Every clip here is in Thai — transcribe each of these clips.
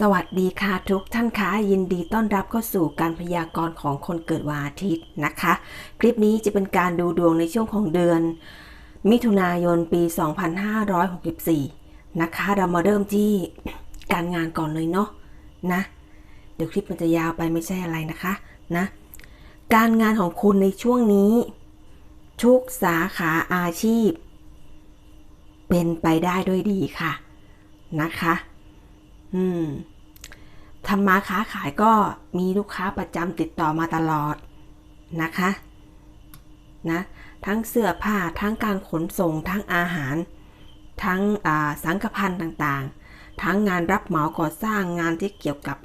สวัสดีค่ะทุกท่านคะยินดีต้อนรับเข้าสู่การพยากรณ์ของคนเกิดวันอาทิตย์นะคะ คลิปนี้จะเป็นการดูดวงในช่วงของเดือน มิถุนายนปี 2564 นะคะ เรามาเริ่มที่การงานก่อนเลยเนาะนะ เดี๋ยวคลิปมันจะยาวไปไม่ใช่อะไรนะคะนะ การงานของคุณในช่วงนี้ ทุกสาขาอาชีพ เป็นไปได้ด้วยดีค่ะนะคะ อืมทำมาค้าขายก็มีลูกค้าประจำติดต่อมาตลอดนะคะนะทั้งเสื้อผ้าทั้งการขนส่ง ทั้งอาหาร ทั้งสังกพันธ์ต่างๆ ทั้งงานรับเหมาก่อสร้างงานที่เกี่ยวกับ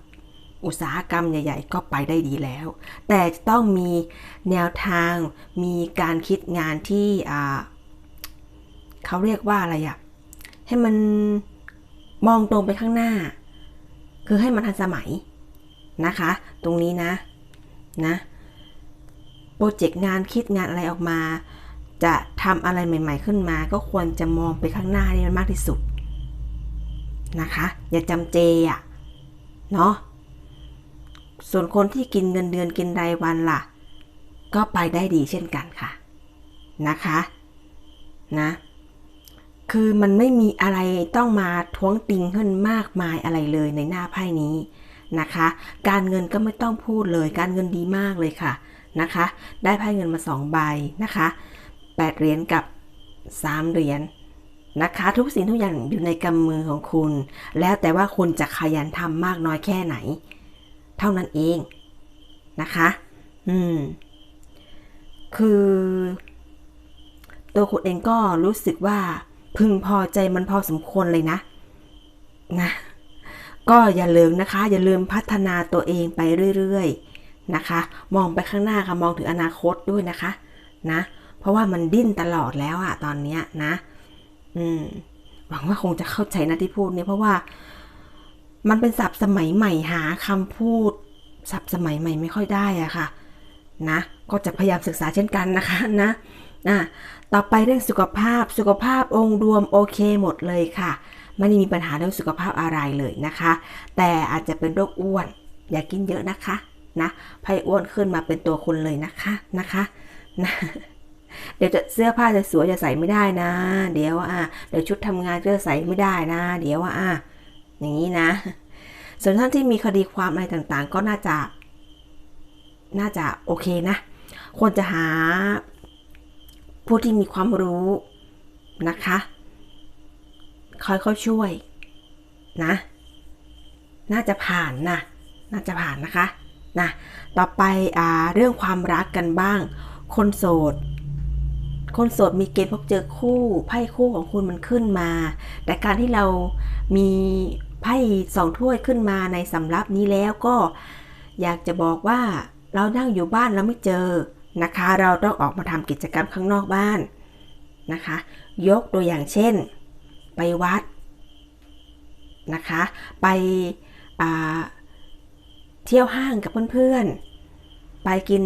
อุตสาหกรรมใหญ่ ๆ ก็ไปได้ดีแล้ว แต่จะต้องมีแนวทางมีการคิดงานที่เขาเรียกว่าอะไรอะให้มัน มองตรงไปข้างหน้า คือให้มันทันสมัยนะคะ ตรงนี้นะนะโปรเจกต์งานคิดงานอะไรออกมา จะทำอะไรใหม่ ๆ ขึ้นมา ก็ควรจะมองไปข้างหน้านี่มันมากที่สุดนะคะ อย่าจำเจอะเนาะส่วนคนที่กินเงินเดือนกินรายวันล่ะ ก็ไปได้ดีเช่นกันค่ะนะคะ นะ คือมันไม่มีอะไรต้องมาท้วงติงขึ้นมากมายอะไรเลยในหน้าไพ่นี้นะคะ การเงินก็ไม่ต้องพูดเลย การเงินดีมากเลยค่ะนะคะ ได้ไพ่เงินมา2ใบนะคะ8เหรียญกับ3เหรียญนะคะทุกสิ่งทุกอย่างอยู่ในกำมือของคุณ แล้วแต่ว่าคุณจะขยันทำมากน้อยแค่ไหน เท่านั้นเองนะคะ อืม คือ ตัวคุณเองก็รู้สึกว่า พึงพอใจมันพอสมควรเลยนะ นะ ก็อย่าลืมนะคะ อย่าลืมพัฒนาตัวเองไปเรื่อยๆนะคะ มองไปข้างหน้าค่ะมองถึงอนาคตด้วยนะคะนะ เพราะว่ามันดิ้นตลอดแล้วอะตอนนี้นะ อืมหวังว่าคงจะเข้าใจนะที่พูดนี้เพราะว่า มันเป็นศัพท์สมัยใหม่หาคำพูดศัพท์สมัยใหม่ไม่ค่อยได้อะค่ะ นะ ก็จะพยายามศึกษาเช่นกันนะคะนะ อะต่อไปเรื่องสุขภาพสุขภาพองค์รวมโอเคหมดเลยค่ะ ไม่ได้มีปัญหาเรื่องสุขภาพอะไรเลยนะคะ แต่อาจจะเป็นโรคอ้วน อย่ากกินเยอะนะคะนะไพ่อ้วนขึ้นมาเป็นตัวคุณเลยนะคะนะคะนะเดี๋ยวจะเสื้อผ้าจะสวยจะใส่ไม่ได้นะ เดี๋ยวอะเดี๋ยวชุดทำงานจะใส่ไม่ได้นะ เดี๋ยวอะอย่างนี้นะ ส่วนท่านที่มีคดีความอะไรต่างๆ ก็น่าจะ น่าจะโอเคนะควรจะหา ผู้ที่มีความรู้นะคะ คอยเข้าช่วยนะ น่าจะผ่านนะ น่าจะผ่านนะคะนะต่อไปอ่าเรื่องความรักกันบ้าง คนโสด คนโสดมีเกณฑ์พบเจอคู่ไพ่คู่ของคุณมันขึ้นมา แต่การที่เรามีไพ่สองถ้วยขึ้นมาในสำรับนี้แล้วก็ อยากจะบอกว่าเรานั่งอยู่บ้านเราไม่เจอ นะคะ เราต้องออกมาทำกิจกรรมข้างนอกบ้านนะคะ ยกตัวอย่างเช่น ไปวัดนะคะ ไปเที่ยวห้างกับเพื่อนๆ ไปกิน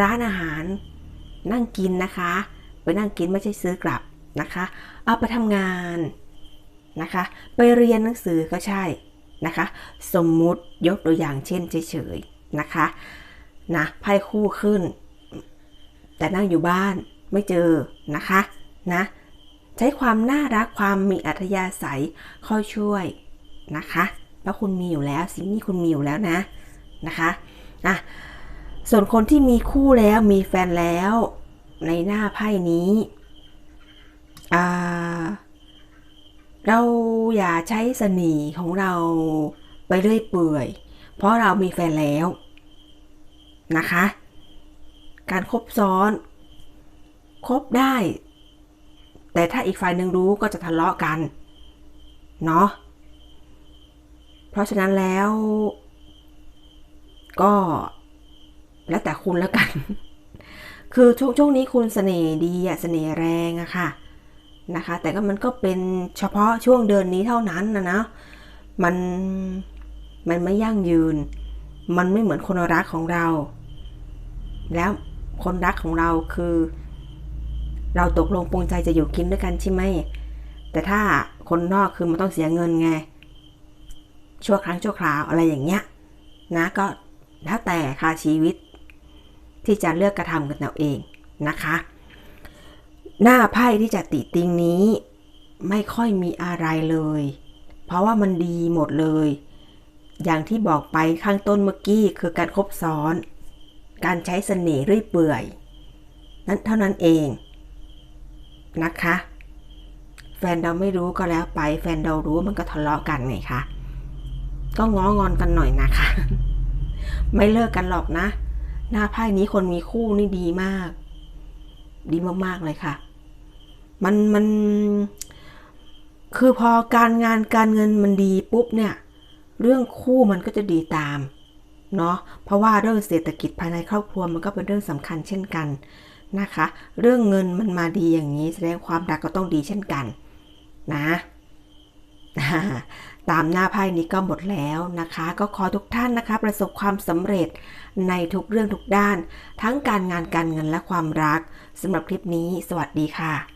ร้านอาหารนั่งกินนะคะ ไปนั่งกินไม่ใช่ซื้อกลับนะคะ เอาไปทำงานนะคะ ไปเรียนหนังสือก็ใช่นะคะ สมมุติยกตัวอย่างเช่นเฉยๆนะคะนะไพ่คู่ขึ้น แต่นั่งอยู่บ้านไม่เจอนะคะนะใช้ความน่ารักความมีอัธยาศัยคอยช่วยนะคะแล้วคุณมีอยู่แล้วสิ่งนี้คุณมีอยู่แล้วนะนะคะอะส่วนคนที่มีคู่แล้วมีแฟนแล้วในหน้าไพ่นี้เราอย่าใช้เสน่ห์ของเราไปเรื่อยเปื่อย เพราะเรามีแฟนแล้วนะคะ การครบซ้อนครบได้ แต่ถ้าอีกฝ่ายหนึ่งรู้ก็จะทะเลาะกัน เนาะ เพราะฉะนั้นแล้ว ก็แล้วแต่คุณแล้วกัน คือช่วงช่วงนี้คุณเสน่ห์ดีอะเสน่ห์แรงอะค่ะนะคะ แต่ก็มันก็เป็นเฉพาะช่วงเดือนนี้เท่านั้นนะนะ มันมันไม่ยั่งยืน มันไม่เหมือนคนรักของเรา แล้ว คนรักของเราคือ เราตกลงปรงใจจะอยู่กินด้วยกันใช่ไหม แต่ถ้าคนนอกคือมันต้องเสียเงินไง ชั่วครั้งชั่วคราวอะไรอย่างเงี้ยนะก็แล้วแต่ค่ะชีวิต ที่จะเลือกกระทำกันเอาเองนะคะ หน้าไพ่ที่จะติติงนี้ ไม่ค่อยมีอะไรเลย เพราะว่ามันดีหมดเลย อย่างที่บอกไปข้างต้นเมื่อกี้คือการคบซ้อน การใช้เสน่ห์เรื่อยเปื่อย นั่นเท่านั้นเองนะคะ แฟนเราไม่รู้ก็แล้วไป แฟนเรารู้มันก็ทะเลาะกันไงคะก็ง้องอนกันหน่อยนะคะ ไม่เลิกกันหรอกนะ หน้าไพ่นี้คนมีคู่นี่ดีมาก ดีมากๆเลยค่ะ มันมัน คือพอการงานการเงินมันดีปุ๊บเนี่ย เรื่องคู่มันก็จะดีตาม เนาะเพราะว่าเรื่องเศรษฐกิจภายในครอบครัวมันก็เป็นเรื่องสำคัญเช่นกันนะคะ เรื่องเงินมันมาดีอย่างนี้แสดงความรักก็ต้องดีเช่นกันนะตามหน้าไพ่นี้ก็หมดแล้วนะคะ ก็ขอทุกท่านนะคะ ประสบความสำเร็จในทุกเรื่องทุกด้าน ทั้งการงานการเงินและความรักสำหรับคลิปนี้ สวัสดีค่ะ